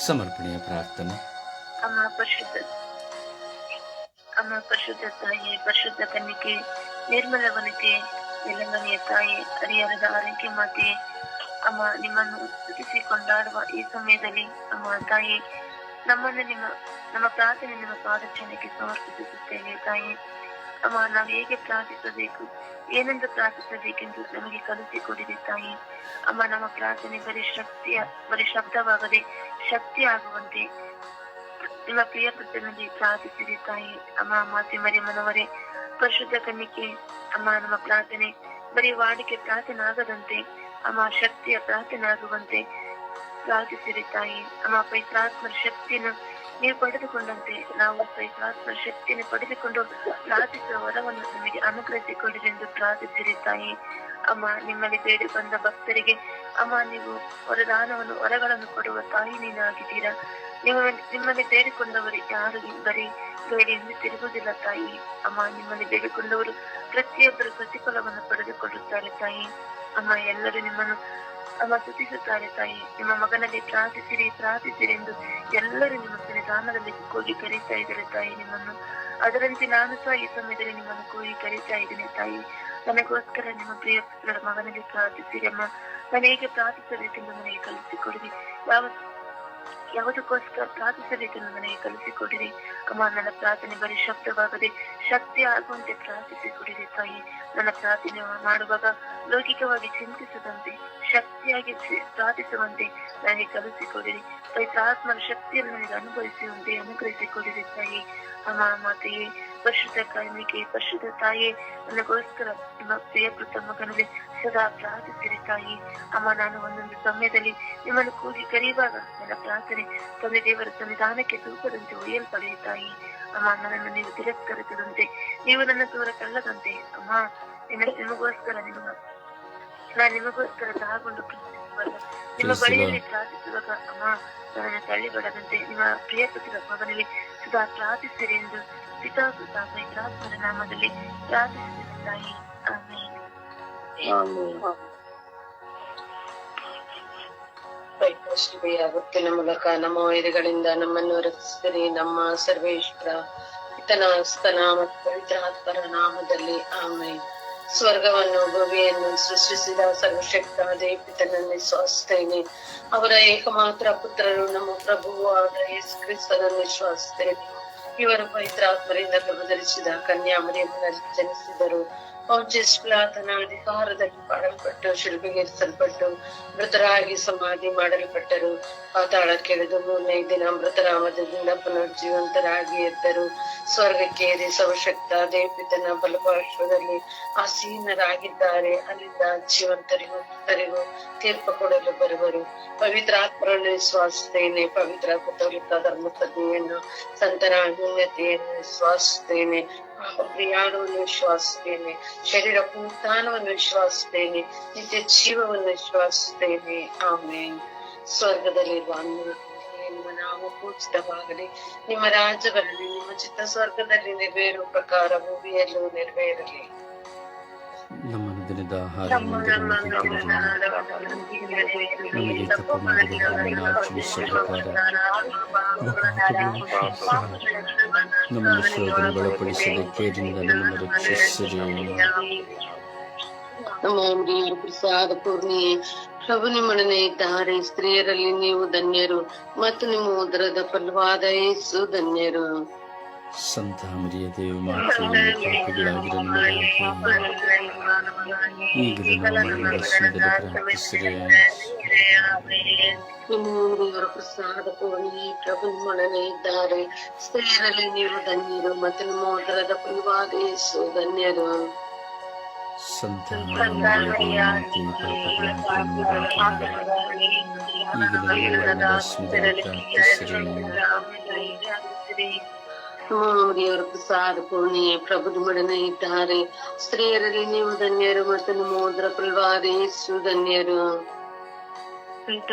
ಸಮರ್ಪಣೆಯ ಪ್ರಾರ್ಥನೆ. ಅಮ್ಮ ಪರಿಶುದ್ಧ ಅಮ್ಮ ಪರಿಶುದ್ಧ ತಾಯಿ, ಪರಿಶುದ್ಧ ಕನ್ನಿಕೆ ನಿರ್ಮಲ ವನಿಕೆ ನಿಲಂಗನೆಯ ತಾಯಿ ಹರಿಹರದ ಆರೈಕೆ ಮಾತೆ ಅಮ್ಮ ನಿಮ್ಮನ್ನು ಸ್ತುತಿಸಿ ಕೊಂಡಾಡುವ ಈ ಸಮಯದಲ್ಲಿ ಅಮ್ಮ ತಾಯಿ, ನಮ್ಮನ್ನು ನಿಮ್ಮ, ನಮ್ಮ ಪ್ರಾರ್ಥನೆ, ನಿಮ್ಮ ಪಾದಚರಣೆಗೆ ಸಮರ್ಪಿಸುತ್ತೇವೆ ತಾಯಿ. ಅಮ್ಮ, ನಾವು ಹೇಗೆ ಪ್ರಾರ್ಥಿಸಬೇಕು? ಏನೆಂದು ಪ್ರಾರ್ಥಿಸಬೇಕೆಂದು ನಮಗೆ ಕಲಿಸಿಕೊಡಿದೆ ತಾಯಿ ಅಮ್ಮ, ನಮ್ಮ ಪ್ರಾರ್ಥನೆ ಬರೀ ಶಕ್ತಿಯ, ಬರೀ ಶಬ್ದವಾಗದೆ ಶಕ್ತಿ ಆಗುವಂತೆ ನಿಮ್ಮ ಪ್ರಿಯ ಪುತ್ರನಲ್ಲಿ ಪ್ರಾರ್ಥಿಸಿದೆ ತಾಯಿ ಅಮ್ಮ, ಮಾತೆ ಮರಿಯಮ್ಮನವರೇ, ಪರಿಶುದ್ಧ ಕನ್ನಿಕೆ, ಅಮ್ಮ, ನಮ್ಮ ಪ್ರಾರ್ಥನೆ ಬರೀ ವಾಡಿಕೆ ಪ್ರಾರ್ಥನೆ ಆಗದಂತೆ ಅಮ್ಮ, ಶಕ್ತಿಯ ಪ್ರಾರ್ಥನೆ ಆಗುವಂತೆ ಪ್ರಾರ್ಥಿಸಿರಿ ತಾಯಿ ಅಮ್ಮ ಪೈತ್ರಾತ್ಮರ ಶಕ್ತಿಯನ್ನು ನೀವು ಪಡೆದುಕೊಂಡಂತೆ ನಾವು ಪೈತ್ರಾತ್ಮರ ಶಕ್ತಿಯನ್ನು ಪಡೆದುಕೊಂಡು ಪ್ರಾರ್ಥಿಸುವ ವರವನ್ನು ನಮಗೆ ಅನುಗ್ರಹಿಸಿಕೊಡಿರಿ ಎಂದು ಪ್ರಾರ್ಥಿಸಿರಿ ತಾಯಿ ಅಮ್ಮ, ನಿಮ್ಮಲ್ಲಿ ಬೇಡಿ ಬಂದ ಭಕ್ತರಿಗೆ ಅಮ್ಮ, ನೀವು ವರದಾನವನ್ನು, ವರಗಳನ್ನು ಕೊಡುವ ತಾಯಿ ನೀನಾಗಿದ್ದೀರಾ ನಿಮ್ಮ ನಿಮ್ಮಲ್ಲಿ ಬೇಡಿಕೊಂಡವರು ಯಾರು ಬರೀ ಬೇಡಿ ಎಂದು ತಿರುಗುವುದಿಲ್ಲ ತಾಯಿ. ಅಮ್ಮ, ನಿಮ್ಮಲ್ಲಿ ಬೇಡಿಕೊಂಡವರು ಪ್ರತಿಯೊಬ್ಬರು ಪ್ರತಿಫಲವನ್ನು ಪಡೆದುಕೊಳ್ಳುತ್ತಾರೆ ತಾಯಿ. ಅಮ್ಮ, ಎಲ್ಲರೂ ನಿಮ್ಮನ್ನು ಅಮ್ಮ ಸ್ತುತಿಸುತ್ತಾರೆ ತಾಯಿ. ನಿಮ್ಮ ಮಗನಲ್ಲಿ ಪ್ರಾರ್ಥಿಸಿರಿ ಪ್ರಾರ್ಥಿಸಿರಿ ಎಂದು ಎಲ್ಲರೂ ನಿಮ್ಮ ಸನ್ನಿಧಾನದಲ್ಲಿ ಕೂಗಿ ಕರೀತಾ ಇದ್ದಾರೆ ತಾಯಿ ನಿಮ್ಮನ್ನು. ಅದರಂತೆ ನಾನು ಸಹ ಈ ಸಮಯದಲ್ಲಿ ನಿಮ್ಮನ್ನು ಕೂಗಿ ಕರೀತಾ ಇದ್ದೇನೆ ತಾಯಿ. ನನಗೋಸ್ಕರ ನಿಮ್ಮ ಪ್ರಿಯ ಮಗನಲ್ಲಿ ಪ್ರಾರ್ಥಿಸಿರಿ ಅಮ್ಮ. ನಾನು ಹೇಗೆ ಪ್ರಾರ್ಥಿಸಬೇಕೆಂದು ನನಗೆ ಕೊಡಿ ಯಾವ ಯಾವುದಕ್ಕೋಸ್ಕರ ಪ್ರಾರ್ಥಿಸಬೇಕೆಂದು ನನಗೆ ಕಲಿಸಿಕೊಡಿರಿ. ಅಮ್ಮ, ನನ್ನ ಪ್ರಾರ್ಥನೆ ಬರೀ ಶಬ್ದವಾಗದೆ ಶಕ್ತಿ ಆಗುವಂತೆ ಪ್ರಾರ್ಥಿಸಿಕೊಡಿರಿ ತಾಯಿ. ನನ್ನ ಪ್ರಾರ್ಥನೆ ಮಾಡುವಾಗ ಲೌಕಿಕವಾಗಿ ಚಿಂತಿಸದಂತೆ, ಶಕ್ತಿಯಾಗಿ ಪ್ರಾರ್ಥಿಸುವಂತೆ ನನಗೆ ಕಲಿಸಿಕೊಡಿರಿ. ಪ್ರಾರ್ಥನ ಶಕ್ತಿಯನ್ನು ನನಗೆ ಅನುಭವಿಸುವಂತೆ ಅನುಗ್ರಹಿಸಿಕೊಡಿರಿ ತಾಯಿ. ಅಮ್ಮ, ಮಾತೆಯೇ, ಪರಿಶುದ್ಧ ಕಾರ್ಮಿಕೆ, ಪರಿಶುದ್ಧ ತಾಯಿ, ನನಗೋಸ್ಕರ ನಿಮ್ಮ ಪ್ರಿಯ ಪುತ್ರ ಮಗನಲ್ಲಿ ಸದಾ ಪ್ರಾರ್ಥಿಸಿರಿ ತಾಯಿ ಅಮ್ಮ ನಾನು ಒಂದೊಂದು ಸಮಯದಲ್ಲಿ ನಿಮ್ಮನ್ನು ಕೂಗಿ ಕರೆಯುವಾಗ ನನ್ನ ಪ್ರಾರ್ಥನೆ ತಂದೆ ದೇವರ ಸನ್ನಿಧಾನಕ್ಕೆ ತೂಕದಂತೆ ಒಯ್ಯಲ್ಪಡೆಯ ತಾಯಿ ಅಮ್ಮ ನನ್ನನ್ನು ನೀವು ತಿರಸ್ಕರಿಸದಂತೆ ನೀವು ನನ್ನ ದೂರ ತಳ್ಳದಂತೆ. ಅಮ್ಮ ನಿನ್ನ ನಿಮಗೋಸ್ಕರ ನಿಮ್ಮ ನಾನು ನಿಮಗೋಸ್ಕರ ಪ್ರಾರ್ಥಿಸುವಾಗ ನಿಮ್ಮ. ಬಳಿಯಲ್ಲಿ ಪ್ರಾರ್ಥಿಸುವಾಗ ಅಮ್ಮ ನನ್ನನ್ನು ತಳ್ಳಿಬಿಡದಂತೆ ನಿಮ್ಮ ಪ್ರಿಯ ಪುತ್ರ ಮಗನಲ್ಲಿ ಸದಾ ಪ್ರಾರ್ಥಿಸಿರಿ ಎಂದು ಪಿತಾ ಸುತ ಪವಿತ್ರಾತ್ಮರ ನಾಮದಲ್ಲಿ ಪ್ರಾರ್ಥಿಸಿದ ತಾಯಿ ಆಮೇಲೆ ಪೈಪಶ್ರೀಯ ಗುತ್ತಿನ ಮೂಲಕ ನಮ್ಮ ವೈರಿಗಳಿಂದ ನಮ್ಮನ್ನು ರಕ್ಷಿಸಿರಿ. ನಮ್ಮ ಸರ್ವೇಶ್ವರ ಇತನ ಸ್ತನ ಮತ್ತು ಪವಿತ್ರಾತ್ಮರ ನಾಮದಲ್ಲಿ ಆಮೇಲೆ ಸ್ವರ್ಗವನ್ನು, ಭೂಮಿಯನ್ನು ಸೃಷ್ಟಿಸಿದ ಸರ್ವಶಕ್ತ ಪಿತನನ್ನು ಸ್ವಾಸ್ತೇನೆ. ಅವರ ಏಕಮಾತ್ರ ಪುತ್ರರು ನಮ್ಮ ಪ್ರಭುವು ಆದ ಯೇಸು ಕ್ರಿಸ್ತನನ್ನು ಇವರು ಪವಿತ್ರಾತ್ಮರಿಂದ ಗರ್ಭಧರಿಸಿದ ಕನ್ಯಾಮರಿಯನ್ನು ಜನಿಸಿದರು. ಪೌಂಚಸ್ ಪ್ಲಾತನ ಅಧಿಕಾರದಲ್ಲಿ ಮಾಡಲ್ಪಟ್ಟು ಶಿಲ್ಪಿಗೇರಿಸಲ್ಪಟ್ಟು ಮೃತರಾಗಿ ಸಮಾಧಿ ಮಾಡಲ್ಪಟ್ಟರು. ಪಾತಾಳಕ್ಕೆಳೆದು ಮೂರನೇ ದಿನ ಮೃತರಾಮದಿಂದ ಪುನರ್ಜೀವಂತರಾಗಿ ಎದ್ದರು ಸ್ವರ್ಗಕ್ಕೇರಿ ಸವಶಕ್ತ ದೇವಿತನ ಬಲಪಾರ್ಶ್ವದಲ್ಲಿ ಆಸೀನರಾಗಿದ್ದಾರೆ. ಅಲ್ಲಿಂದ ಜೀವಂತರಿಗೂ ಮೃತರಿಗೂ ತೀರ್ಪು ಕೊಡಲು ಬರುವರು. ಪವಿತ್ರಾತ್ಮರನ್ನು ವಿಶ್ವಾಸುತ್ತೇನೆ. ಪವಿತ್ರ ಕಥೋಲಿಕ ಧರ್ಮ ಪ್ರಜ್ಞೆಯನ್ನು ಸಂತರ ಅನ್ಯತೆಯನ್ನು ವಿಶ್ವಾಸಿಸ್ತೇನೆ ಪ್ರಿಯಾಣವನ್ನು ವಿಶ್ವಾಸಿಸ್ತೇನೆ ಶರೀರ ಪುನರುತ್ಥಾನವನ್ನು ವಿಶ್ವಾಸಿಸ್ತೇನೆ ನಿತ್ಯ ಜೀವವನ್ನು ವಿಶ್ವಾಸಿಸ್ತೇನೆ ಆಮೇಲೆ ಸ್ವರ್ಗದಲ್ಲಿರುವ ನಿಮ್ಮ ನಾಮ ಪೂಜಿತವಾಗಲಿ. ನಿಮ್ಮ ರಾಜ್ಯ ಬರಲಿ ನಿಮ್ಮ ಚಿತ್ತ ಸ್ವರ್ಗದಲ್ಲಿ ನೆರವೇರುವ ಪ್ರಕಾರ ಭೂಮಿಯಲ್ಲೂ ನೆರವೇರಲಿ. ನಮ್ಮ ದಿನದ ಆಹಾರವನ್ನು ನಮಗೆ ತಪ್ಪು ನಮ್ಮನ್ನು ನಮ್ಮನ್ನು ರಕ್ಷಿಸಿರಿ. ಪ್ರಸಾದ ಪೂರ್ಣಿಯೇ ಪ್ರಭು ನಿಮ್ಮೊಡನೆ ಇದ್ದಾರೆ. ಸ್ತ್ರೀಯರಲ್ಲಿ ನೀವು ಧನ್ಯರು ಮತ್ತು ನಿಮ್ಮ ಉದರದ ಫಲವಾದ ಯೇಸು ಧನ್ಯರು. ಸಂತ ಮರಿಯ ದೇವ ಮಾತೆ ಪಾಪಿಗಳಾಗಿರೋ ನಮಗಾಗಿ ಈಗಲೂ ನಮ್ಮ ಮರಣದ ಸಮಯದಲ್ಲಿ ಪ್ರಾರ್ಥಿಸಿರಿ ನಿಮ್ಮ ಪ್ರಿಯರ ಪ್ರಸಾದ ಪೂರ್ಣಿಯೇ ಪ್ರಭು ನಿಮ್ಮೊಡನೆ ಇದ್ದಾರೆ ಸ್ತ್ರೀಯರಲ್ಲಿ ನೀವು ಧನ್ಯರು ಮತ್ತು ನಿಮ್ಮ ಉದರದ ಫಲವಾದ ಯೇಸು ಧನ್ಯರು ಸಂತ ಮರಿಯ ದೇವ ಮಾತೆ ಪಾಪಿಗಳಾಗಿರೋ ನಮಗಾಗಿ ಈಗಲೂ ನಮ್ಮ ಮರಣದ ಸಮಯದಲ್ಲಿ ಪ್ರಾರ್ಥಿಸಿರಿ ದೇವರ ಪ್ರಸಾದ ಪೂರ್ಣಿಯೇ ಪ್ರಭು ನಿಮ್ಮೊಡನೆ ಇದ್ದಾರೆ ಸ್ತ್ರೀಯರಲ್ಲಿ ನೀವು ಧನ್ಯರು ಮತ್ತು ನಿಮ್ಮ ಉದರ ಫಲವಾದ ಯೇಸು ಧನ್ಯರು ಸಂತ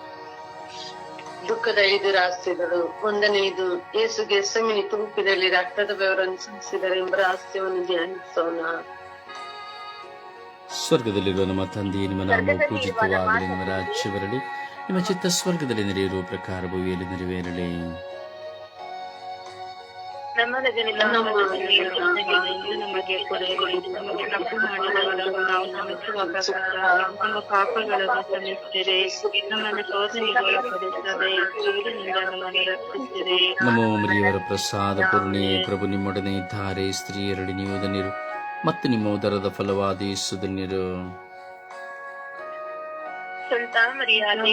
ದುಃಖದ ಐದು ರಹಸ್ಯಗಳು. ಒಂದನೆಯದು ಯೇಸುಗೆ ಸಮಿನಿ ತುರುಪಿದಲ್ಲಿ ರಕ್ತದ ಬೆವರನ್ನು ಸುರಿಸಿದರೆ ಎಂಬ ರಹಸ್ಯವನ್ನು ಧ್ಯಾನಿಸೋಣ. ಸ್ವರ್ಗದಲ್ಲಿರುವ ನಮ್ಮ ತಂದೆ ನಿಮ್ಮ ನಾಮ ಪೂಜಿತವಾಗಲಿ ನಿಮ್ಮ ರಾಜ್ಯ ಬರಲಿ ನಿಮ್ಮ ಚಿತ್ತ ಸ್ವರ್ಗದಲ್ಲಿ ನಡೆಯಿರುವ ಪ್ರಕಾರ ಭೂಮಿಯಲ್ಲಿ ನೆರವೇರಲಿ. ನಮಗೆ ಕೊಡಲಿ ನಮಗೆ ತಪ್ಪು ಮಾಡಿದವರನ್ನು ನಾವು ಕ್ಷಮಿಸುವ ಪ್ರಕಾರ ನಮ್ಮ ಪಾಪಗಳನ್ನು ನಮ್ಮನ್ನು ಶೋಧನೆಗೆ ಒಳಪಡಿಸದೆ ಕೀಡಿನಿಂದ ನಮ್ಮನ್ನು ರಕ್ಷಿಸಿರಿ ನಮೋ ಮರಿಯವರ ಪ್ರಸಾದ ಪೂರ್ಣಿ ಪ್ರಭು ನಿಮ್ಮೊಡನೆ ಇದ್ದಾರೆ ಸ್ತ್ರೀಯರಡಿ ನೀವು ಧನ್ಯರು ಮತ್ತು ನಿಮ್ಮ ಉದರದ ಫಲವಾದ ಯೇಸು ಧನ್ಯರು. ಸಂತ ಮರಿಯಾದೆ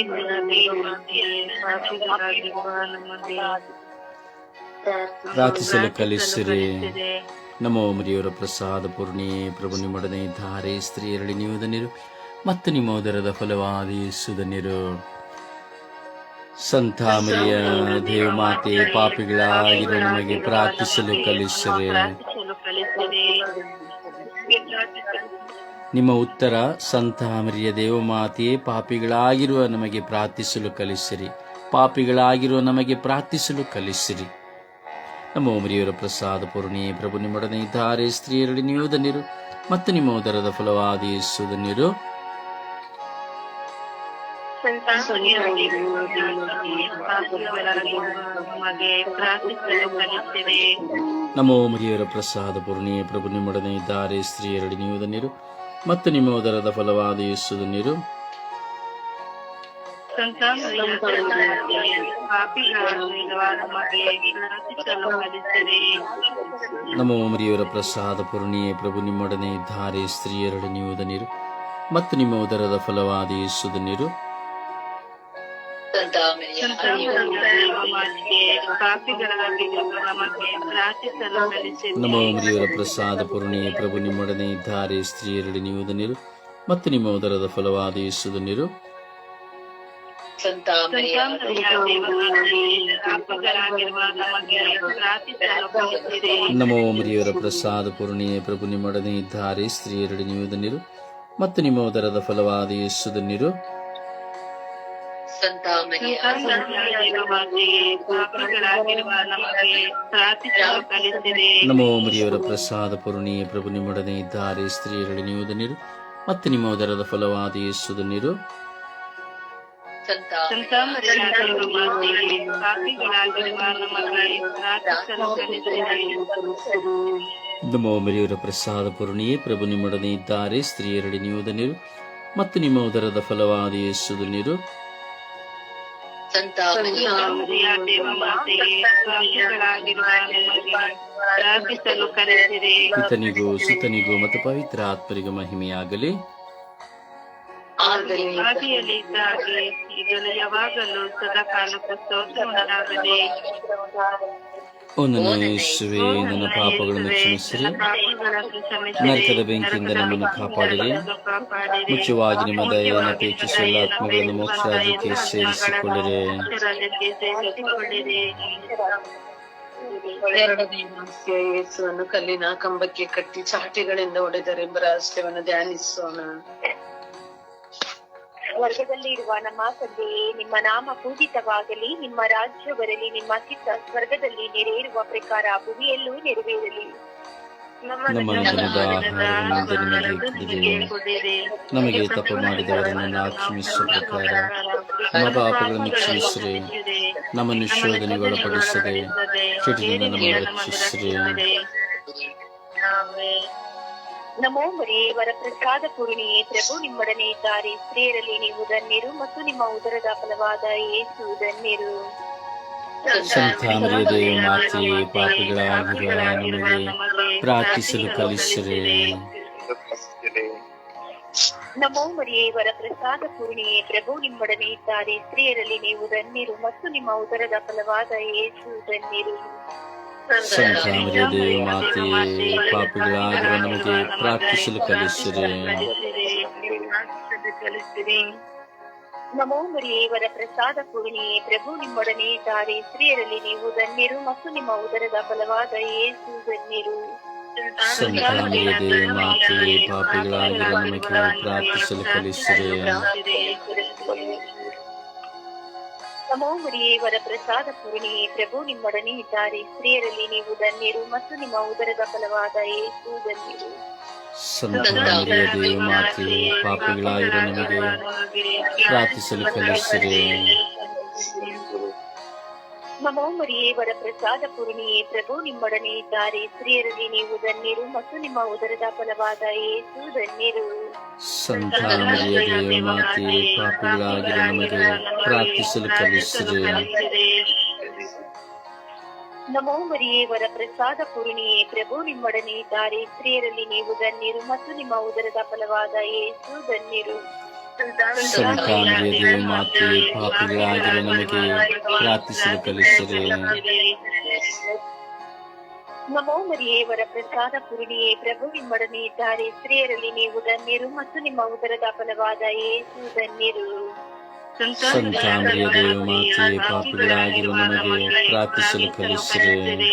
ಪಾಪಿಗಳಾಗಿರುವ ನಮಗೆ ಪ್ರಾರ್ಥಿಸಲು ಕಲಿಸಿರಿ. ನಮ್ಮ ಮರಿಯವರ ಪ್ರಸಾದ ಪೂರ್ಣಿ ಪ್ರಭು ನಿಮ್ಮೊಡನೆ ಧಾರೆ ಸ್ತ್ರೀಯರಳಿ ನೀವುದನ್ನಿರು ಮತ್ತು ನಿಮ್ಮ ಉದರದ ಫಲವಾದ ಯೇಸು ಸಂತಾಮರಿಯ ಸಂತ ಮರಿಯ ದೇವಮಾತೆ ಪಾಪಿಗಳಾಗಿರೋ ನಮಗೆ ಪ್ರಾರ್ಥಿಸಲು ಕಲಿಸಿರಿ. ನಿಮ್ಮ ಉತ್ತರ ಸಂತ ಮರಿಯ ದೇವಮಾತೆಯೇ ಪಾಪಿಗಳಾಗಿರುವ ನಮಗೆ ಪ್ರಾರ್ಥಿಸಲು ಕಲಿಸಿರಿ. ಪಾಪಿಗಳಾಗಿರುವ ನಮಗೆ ಪ್ರಾರ್ಥಿಸಲು ಕಲಿಸಿರಿ. ನಮ್ಮ ಮರಿಯವರ ಪ್ರಸಾದ ಪೂರ್ಣಿ ಪ್ರಭು ನಿಮ್ಮೊಡನೆ ಇದ್ದಾರೆ ಸ್ತ್ರೀಯರಡಿ ನೀವು ಧನ್ಯರು ಮತ್ತು ನಿಮ್ಮ ಉದರದ ಫಲವಾದ ಯೇಸು ಧನ್ಯರು. ನಮೋ ಮರಿಯವರ ಪ್ರಸಾದ ಪೂರ್ಣಿ ಪ್ರಭು ನಿಮ್ಮೊಡನೆ ಇದ್ದಾರೆ ಸ್ತ್ರೀಯರಡಿ ನೀವು ಧನ್ಯರು ಮತ್ತು ನಿಮ್ಮ ಉದರದ ಫಲವಾದ ಯೇಸು ಧನ್ಯರು. ಸಂತ ಮರಿಯಾದೆ ಪಾಪಿಗಳಾಗಿರುವ ನಮಗೆ ಪ್ರಾರ್ಥಿಸಲು ಕಲಿಸಿರಿ ನಮೋ ಮರಿಯವರ ಪ್ರಸಾದ ಪೂರ್ಣಿಯೇ ಪ್ರಭು, ನಿಮ್ಮೊಡನೆ ಇದ್ದಾರೆ ಸ್ತ್ರೀಯರೊಡನೆ ಧನ್ಯರು ಮತ್ತು ನಿಮ್ಮ ಉದರದ ಫಲವಾದ ಯೇಸುದ ನೀರು. ಮರಿಯವರ ಪ್ರಸಾದ ಪೂರ್ಣಿಯೇ ಪ್ರಭು, ನಿಮ್ಮೊಡನೆ ಇದ್ದಾರೆ ಸ್ತ್ರೀಯರೊಡನೆ ಧನ್ಯರು ಮತ್ತು ನಿಮ್ಮ ಉದರದ ಫಲವಾದ ಯೇಸುದ ನಮೋ ಮರಿಯವರ ಪ್ರಸಾದ ಪೂರ್ಣಿಯೇ ಪ್ರಭು ನಿಮ್ಮೊಡನೆ ಇದ್ದಾರೆ. ಸ್ತ್ರೀಯರಡಿ ನೀವು ಧನ್ಯರು ಮತ್ತು ನಿಮ್ಮ ಉದರದ ಫಲವಾದ ಯೇಸು ಧನ್ಯರು ನಮೋ ಮರಿಯವರ ಪ್ರಸಾದ ಪೂರ್ಣಿಯೇ ಪ್ರಭು ನಿಮ್ಮೊಡನೆ ಇದ್ದಾರೆ. ಸ್ತ್ರೀಯರಡಿ ನೀವು ಧನ್ಯರು ಮತ್ತು ನಿಮ್ಮ ಉದರದ ಫಲವಾದ ಯೇಸು ಧನ್ಯರು ನಮೋ ಮರಿಯವರ ಪ್ರಸಾದ ಪೂರ್ಣಿಯೇ ಪ್ರಭು ನಿಮ್ಮೊಡನೆ ಇದ್ದಾರೆ ಸ್ತ್ರೀಯರಡಿ ನೀವು ಮತ್ತು ನಿಮ್ಮ ಉದರದ ಫಲವಾದ ಯೇಸುದು ನೀರು ಸುತನಿಗೂ ಮತ್ತು ಪವಿತ್ರ ಆತ್ಮರಿಗೂ ಮಹಿಮೆಯಾಗಲಿ. ಆಗಲಿ ಆದಿಯಲ್ಲಿದ್ದಾಗೆ ಈಗಲೂ ಯಾವಾಗಲೂ ಸದಾ ಕಾಲಕ್ಕೂ ಸ್ತೋತ್ರವನ್ನಾಗದೆ ಓ ನನ್ನ ಯೇಸುವೆ ನನ್ನ ಪಾಪಗಳನ್ನು ಕ್ಷಮಿಸಿರಿ. ನರಕದ ಬೆಂಕಿಯಿಂದ ನಮ್ಮನ್ನು ಕಾಪಾಡಿರಿ. ಮುಖ್ಯವಾಗಿ ನಿಮ್ಮ ದಯವನ್ನು ಅಪೇಕ್ಷಿಸಿ ಎಲ್ಲ ಆತ್ಮಗಳನ್ನು ಸೇರಿಸಿಕೊಳ್ಳಿರಿ. ರಾಜ್ಯಕ್ಕೆ ಸೇರಿಸಿಕೊಳ್ಳಿರಿ ಎರಡನೇ ಯೇಸುವನ್ನು ಕಲ್ಲಿನ ಕಂಬಕ್ಕೆ ಕಟ್ಟಿ ಚಾಟಿಗಳಿಂದ ಹೊಡೆದರೆಂಬ ರಹಸ್ಯವನ್ನು ಧ್ಯಾನಿಸೋಣ. ಸ್ವರ್ಗದಲ್ಲಿ ಇರುವ ನಮ್ಮ ತಂದೆಯೇ ನಿಮ್ಮ ನಾಮ ಪೂಜಿತವಾಗಲಿ ನಿಮ್ಮ ರಾಜ್ಯ ಬರಲಿ ನಿಮ್ಮ ಚಿತ್ತ ಸ್ವರ್ಗದಲ್ಲಿ ನೆರೆಯಿರುವ ಪ್ರಕಾರ ಭೂಮಿಯಲ್ಲೂ ನೆರವೇರಲಿ. ನಮ್ಮ ದಿನದ ಆಹಾರವನ್ನು ನಿಮಗೆ ತಪ್ಪು ಮಾಡಿದವರನ್ನು ಕ್ಷಮಿಸುವ ಪ್ರಕಾರ ನಮ್ಮ ಪಾಪಗಳನ್ನು ಕ್ಷಮಿಸ್ರಿ. ನಮ್ಮನ್ನು ಶೋಧನೆಗೆ ಒಳಪಡಿಸದೆ ಕೆಟ್ಟದಿಂದ ನಮ್ಮನ್ನು ರಕ್ಷಿಸಿರಿ ನಮೋ ಮರಿಯೇ ವರಪ್ರಸಾದ ಪೂರ್ಣಿಯೇ ಪ್ರಭು ನಿಮ್ಮೊಡನೆ ಇದ್ದಾರೆ. ಸ್ತ್ರೀಯರಲ್ಲಿ ನೀವು ಧನ್ಯರು ಮತ್ತು ನಿಮ್ಮ ಉದರದ ಫಲವಾದ ಯೇಸು ಧನ್ಯರು. ಸಂತ ಮರಿಯ ದೇವ ಮಾತೆಯೇ ಪಾಪಿಗಳಾಗಿರುವ ನಮಗೆ ಪ್ರಾರ್ಥಿಸಲು ಕಲಿಸಿರಿ. ನಮೋ ಮರಿಯೇ ವರಪ್ರಸಾದ ಪೂರ್ಣಿಯೇ ಪ್ರಭು ನಿಮ್ಮೊಡನೆ ಇದ್ದಾರೆ. ಸ್ತ್ರೀಯರಲ್ಲಿ ನೀವು ಧನ್ಯರು ಮತ್ತು ನಿಮ್ಮ ಉದರದ ಫಲವಾದ ಯೇಸು ಧನ್ಯರು. ಸಂತಾಮರಿಯ ದೇವ ಮಾತೆಯೇ ಪಾಪಿಗಳಾಗಿರುವ ನಮಗೆ ಪ್ರಾರ್ಥಿಸಲು ಕಲಿಸಿರಿ ಕಲಿಸಿರಿ ನಮೋ ಮರಿಯೇ ವರ ಪ್ರಸಾದ ಪೂರ್ಣಿಯೇ ಪ್ರಭು ನಿಮ್ಮೊಡನೆ ಇದ್ದಾರೆ ಸ್ತ್ರೀಯರಲ್ಲಿ ನೀವು ಧನ್ಯರು ಮತ್ತು ನಿಮ್ಮ ಉದರದ ಫಲವಾದ ಯೇಸು ಧನ್ಯರು ಸಂತಾಮರಿಯ ದೇವ ಮಾತೆಯೇ ಪಾಪಿಗಳಾಗಿರುವ ನಮಗೆ ಪ್ರಾರ್ಥಿಸಲು ಕಲಿಸಿರಿ ನಮೋ ಮರಿಯೇ ವರ ಪ್ರಸಾದ ಪೂರ್ಣಿಯೇ ಪ್ರಭು ನಿಮ್ಮೊಡನೆ ಇದ್ದಾರೆ. ಸ್ತ್ರೀಯರಲ್ಲಿ ನೀವು ಧನ್ಯರು ಮತ್ತು ನಿಮ್ಮ ಉದರದ ಫಲವಾದ ಏಸು ಧನ್ಯರು ಪಾಪಿಗಳಾಗಿರೋ ನಮಗೆ. ಪ್ರಾರ್ಥಿಸಲು ಕಲಿಸಿರಿ. ನಮೋ ಮರಿಯೇ ವರ ಪ್ರಸಾದ ಪೂರ್ಣಿಯೇ ಪ್ರಭು ನಿಮ್ಮೊಡನೆ ಇದ್ದಾರೆ. ಸ್ತ್ರೀಯರಲ್ಲಿ ನೀವು ಧನ್ಯರು ಮತ್ತು ನಿಮ್ಮ ಉದರದ ಫಲವಾದ ಏಸು ಧನ್ಯರು. ಪ್ರಾರ್ಥಿಸಲು ನಮೋ ಮರಿಯೇ ವರ ಪ್ರಸಾದ ಪೂರ್ಣಿಯೇ ಪ್ರಭು ನಿಮ್ಮೊಡನೆ ಇದ್ದಾರೆ. ಸ್ತ್ರೀಯರಲ್ಲಿ ನೀವು ಧನ್ಯರು ಮತ್ತು ನಿಮ್ಮ ಉದರದ ಫಲವಾದ ಏಸು ಧನ್ಯರು. ಸಂತಾಮರಿಯ ದೇವ ಮಾತೆ ಪಾಪಿಗಳಾಗಿರುವ ನಮಗೆ ಪ್ರಾರ್ಥಿಸಲು ಕಲಿಸಿರಿ. ನಮೋ ಮರಿಯೇವರ ಪ್ರಸಾದ ಪೂರ್ಣಿಯೇ ಪ್ರಭು ನಿಮ್ಮೊಡನೆ ಇದ್ದಾರೆ. ಸ್ತ್ರೀಯರಲ್ಲಿ ನೀವು ಧನ್ಯರು ಮತ್ತು ನಿಮ್ಮ ಉದರದ ಫಲವಾದ ಏಸು ಧನ್ಯರು. ಸಂತಾಮರಿಯ ಮಾತೆ ಪಾಪಿಗಳಾಗಿರುವ ನಮಗೆ ಪ್ರಾರ್ಥಿಸಲು ಕಲಿಸಿರಿ.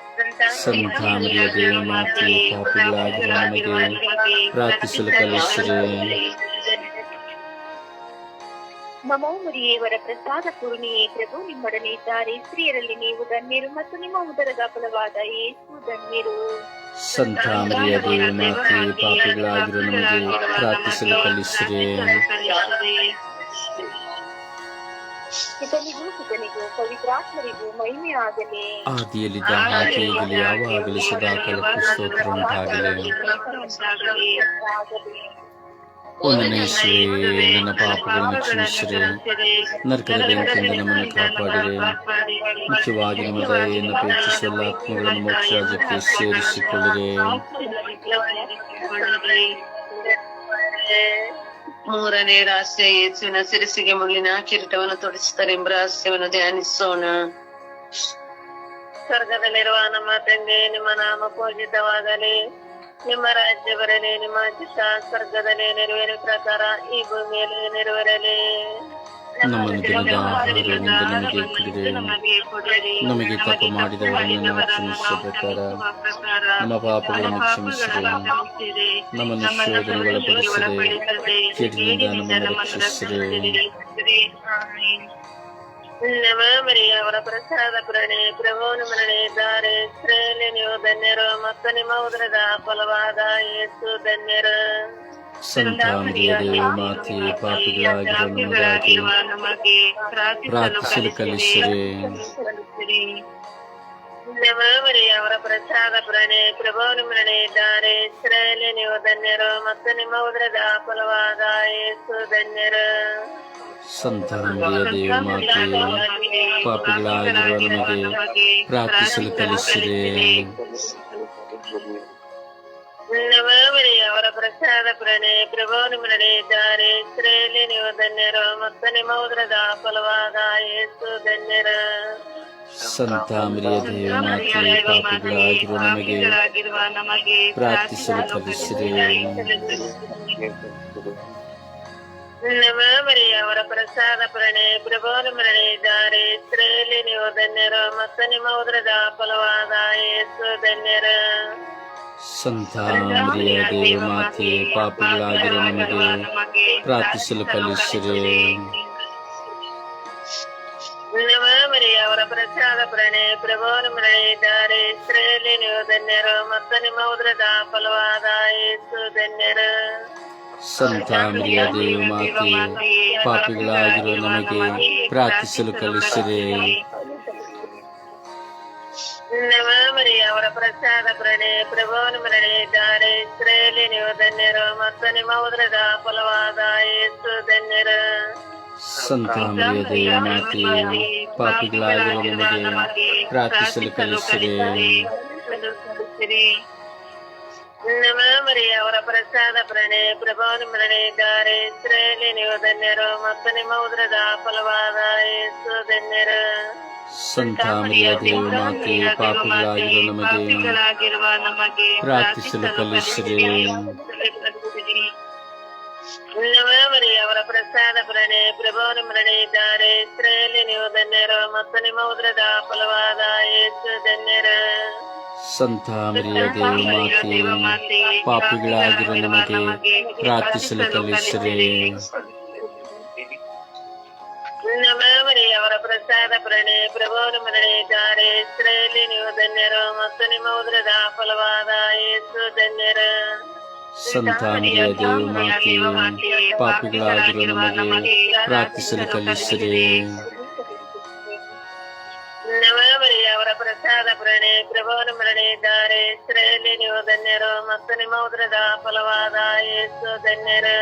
ಸಂತಾಮರಿಯ ದೇವ ಮಾತೆಯೇ ಪಾಪಿಗಳಾಗಿರುವ ನಮಗೆ ಪ್ರಾರ್ಥಿಸಲು ಕಲಿಸಿರಿ ನಮೋ ಮರಿಯೇ ವರ ಪ್ರಸಾದ ಪೂರ್ಣಿಯೇ ಪ್ರಭು ನಿಮ್ಮೊಡನೆ ಇದ್ದಾರೆ ಸ್ತ್ರೀಯರಲ್ಲಿ ನೀವು ಧನ್ಯರು ಮತ್ತು ನಿಮ್ಮ ಉದರದ ಫಲವಾದ ಯೇಸು ಧನ್ಯರು ಸಂತಾಮರಿಯ ದೇವ ಮಾತೆಯೇ ಪಾಪಿಗಳಾಗಿರುವ ನಮಗೆ ಪ್ರಾರ್ಥಿಸಲು ಕಲಿಸಿರಿ ಪಿತನಿಗೂ ಸುತನಿಗೂ ಪವಿತ್ರಾತ್ಮರಿಗೂ ಮಹಿಮೆ ಆಗಲಿ ಆದಿಯಲ್ಲಿದ್ದ ಹಾಗೆ ಈಗಲೇ ಯಾವಾಗಲೂ ಸದಾಕಾಲಕ್ಕೂ ಸ್ತೋತ್ರ ಉಂಟಾಗಲಿ ಓ ನನ್ನ ಯೇಸುವೇ ನನ್ನ ಪಾಪಗಳನ್ನು ಕ್ಷಮಿಸಿರಿ ನರಕದ ಬೆಂಕಿಯಿಂದ ನಮ್ಮನ್ನು ಕಾಪಾಡಿರಿ ಮುಖ್ಯವಾಗಿ ನಿಮ್ಮ ದಯೆಯನ್ನು ಅಪೇಕ್ಷಿಸುವ ಎಲ್ಲ ಆತ್ಮಗಳನ್ನು ಮೋಕ್ಷ ರಾಜ್ಯಕ್ಕೆ ಸೇರಿಸಿಕೊಳ್ಳಿರಿ ಮೂರನೇ ರಹಸ್ಯ ಯೇಸುವಿನ ಸಿರಿಸಿಗೆ ಮುಳ್ಳಿನ ಕಿರೀಟವನ್ನು ತೊಡಿಸುತ್ತಾರೆ ಎಂಬ ರಹಸ್ಯವನ್ನು ಧ್ಯಾನಿಸೋಣ. ಸ್ವರ್ಗದಲ್ಲಿರುವ ನಮ್ಮ ತಂದೆ, ನಿಮ್ಮ ನಾಮ ಪೂಜಿತವಾಗಲಿ. ನಿಮ್ಮ ರಾಜ್ಯ ಬರಲಿ, ನಿಮ್ಮ ಚಿತ್ತ ಸ್ವರ್ಗದಲ್ಲಿ ನೆರವೇರಿ ಪ್ರಕಾರ ಈ ಭೂಮಿಯಲ್ಲಿ ನೆರವೇರಲಿ. ನಮ್ಮ ದಿನದ ಆಹಾರದಿಂದ ನಮಗೆ ಕೊಡಿರಿ ನಮಗೆ ತಪ್ಪು ಮಾಡಿದವರನ್ನು ನಾವು ಪ್ರಕಾರ, ನಮ್ಮ ಪಾಪಗಳನ್ನು ಕ್ಷಮಿಸಿರಿ ನಮ್ಮನ್ನು ಶೋಧನೆ ಒಳಪಡಿಸಿರಿ ಕೇಡಿನಿಂದ ನಮ್ಮನ್ನು ರಕ್ಷಿಸಿರಿ ಪ್ರಸಾದ ಪ್ರಣೆ ಪ್ರಭು ಮರಣೆ ಇದ್ದಾರೆ ಸ್ತ್ರೀಯಲ್ಲಿ ನೀವು ಧನ್ಯರು ಮತ್ತು ನಿಮ್ಮ ಉದರದ ಫಲವಾದ ಯೇಸು ಧನ್ಯರು ಸಂತಾಮರಿಯ ದೇವ ಮಾತೆಯೇ ಪಾಪಿಗಳಾಗಿರುವ ನಮಗಾಗಿ ಪ್ರಾರ್ಥಿಸಲು ಕಲಿಸಿರಿ ನಮ ಮರಿಯ ಅವರ ಪ್ರಸಾದ ಪ್ರಣೆ ಪ್ರಭುವನ ಮರಣೆ ಇದ್ದಾರೆ. ನೀವು ಧನ್ಯರು ಮತ್ತು ನಿಮ್ಮ ಉದರದ ಫಲವಾದ ಯೇಸು ಧನ್ಯರು. ಸಂತಾಮರಿಯ ದೇವ ಮಾತೆಯೇ ಪಾಪಿಗಳಾಗಿರುವ ನಮಗೆ ಪ್ರಾರ್ಥಿಸಲು ಕಲಿಸಿರಿ ನಮ ಮರಿಯ ಅವರ ಪ್ರಸಾದ ಪ್ರಣೆ ಪ್ರಭುವನ ಮರಣೆ ಇದ್ದಾರೆ. ಸ್ತ್ರೀಯಲ್ಲಿ ನೀವು ಧನ್ಯರು ಮತ್ತು ನಿಮ್ಮ ಉದ್ರದ ಫಲವಾದ ಯೇಸು ಧನ್ಯರು. ಸಂತಾಮರಿಯ ದೇವ ಮಾತೆಯೇ ಪಾಪಿಗಳಾಗಿರುವ ನಮಗೆ ಪ್ರಾರ್ಥಿಸಲು ಕಲಿಸಿರಿ ಮರಿಯ ಅವರ ಪ್ರಸಾದ ಪ್ರಣೆ ಪ್ರಭುವನ ಮರಣೆ ಇದ್ದಾರೆ. ಸ್ತ್ರೀಯಲ್ಲಿ ನೀವು ಧನ್ಯರು ಮತ್ತು ನಿಮ್ಮ ಉದ್ರದ ಫಲವಾದ ಯೇಸು ಧನ್ಯರು. ಸಂತಾಮರಿಯ ದೇವ ಮಾತೆಯೇ ಪಾಪಿಗಳಾಗಿರುವ ನಮಗೆ ಪ್ರಾರ್ಥಿಸಲು ಕಲಿಸಿರಿ ಅವರ ಪ್ರಸಾದ ಪ್ರಣೆ ಪ್ರಭೋ ಮರಣೆ ಇದ್ದಾರೆ ಸ್ತ್ರೀಯಲ್ಲಿ ನೀವು ಧನ್ಯರು ಮತ್ತು ನಿಮ್ಮ ಉದ್ರದ ಫಲವಾದ ಯೇಸು ಧನ್ಯರು. ಸಂತಾಮರಿಯ ದೇವ ಮಾತೆಯೇ ಪಾಪಿಗಳಾಗಿರುವ ನಮಗೆ ಪ್ರಾರ್ಥಿಸಲು ಕಲಿಸಿರಿ ನವಮರಿ ಅವರ ಪ್ರಸಾದ ಪ್ರಣೆ ಪ್ರಭುವನ ಮರಣೆ ಇದ್ದಾರೆ ಸ್ತ್ರೀಯಲ್ಲಿ ನೀವು ಧನ್ಯರು ಮತ್ತು ನಿಮ್ಮ ಉದರದ ಫಲವಾದ ಯೇಸು ಧನ್ಯರು ಸಂತ ಮರಿಯ ದೇವ ಮಾತೆ ಪಾಪಿಗಳಾಗಿರುವ ನಮಗೆ ಪ್ರಾರ್ಥಿಸಲು ಕಲಿಸಿರಿ ನವಮರಿ ಅವರ ಪ್ರಸಾದ ಪ್ರಣೆ ಪ್ರಭುವನ ಮರಣೆ ಇದ್ದಾರೆ ಸ್ತ್ರೀಯಲ್ಲಿ ನೀವು ಧನ್ಯರು ಮತ್ತು ನಿಮ್ಮ ಉದರದ ಫಲವಾದ ಯೇಸು ಧನ್ಯರು ಸಂತ ಮರಿಯ ದೇವ ಮಾತೆ ಪಾಪಿಗಳಾಗಿರುವ ನಮಗೆ ಪ್ರಾರ್ಥಿಸಲು ಕಲಿಸಿರಿ ನವಮರಿ ಅವರ ಪ್ರಸಾದ ಪ್ರಣೆ ಪ್ರಭುವನ ಮರಣೆ ಇದ್ದಾರೆ ಸ್ತ್ರೀಯಲ್ಲಿ ನೀವು ಧನ್ಯರು ಮತ್ತು ನಿಮ್ಮ ಉದ್ರದ ಫಲವಾದ ಯೇಸು ಧನ್ಯರ ಸಂತ ಮರಿಯ ದೇವ ಮಾತೆ ಪಾಪಿಗಳಾಗಿರುವ ನಮಗೆ ಪ್ರಾರ್ಥಿಸಲು ಕಲಿಸಿರಿ ನವಮರಿ ಅವರ ಪ್ರಸಾದ ಪ್ರಣೆ ಪ್ರಭುವನ ಮರಣಿ ಇದ್ದಾರೆ ಸ್ತ್ರೀಯಲ್ಲಿ ನೀವು ಧನ್ಯರು ಮತ್ತು ನಿಮ್ಮ ಉದ್ರದ ಫಲವಾದ ಯೇಸು ಧನ್ಯರು. ಸಂತ ಮರಿಯ ಪಾಪಿಗಳಾಗಿರುವ ನಮಗೆ ಪ್ರಾರ್ಥಿಸಲು ಕಲಿಸಿರಿ ನವಮರಿ ಅವರ ಪ್ರಸಾದ ಪ್ರಣೆ ಪ್ರಭೋನ ಮರಣಿದ್ದಾರೆ ಸ್ತ್ರೀಯಲ್ಲಿ ನೀವು ಧನ್ಯರು ಮತ್ತು ನಿಮ್ಮ ಉದ್ರದ ಫಲವಾದ ಯೇಸು ಧನ್ಯರು.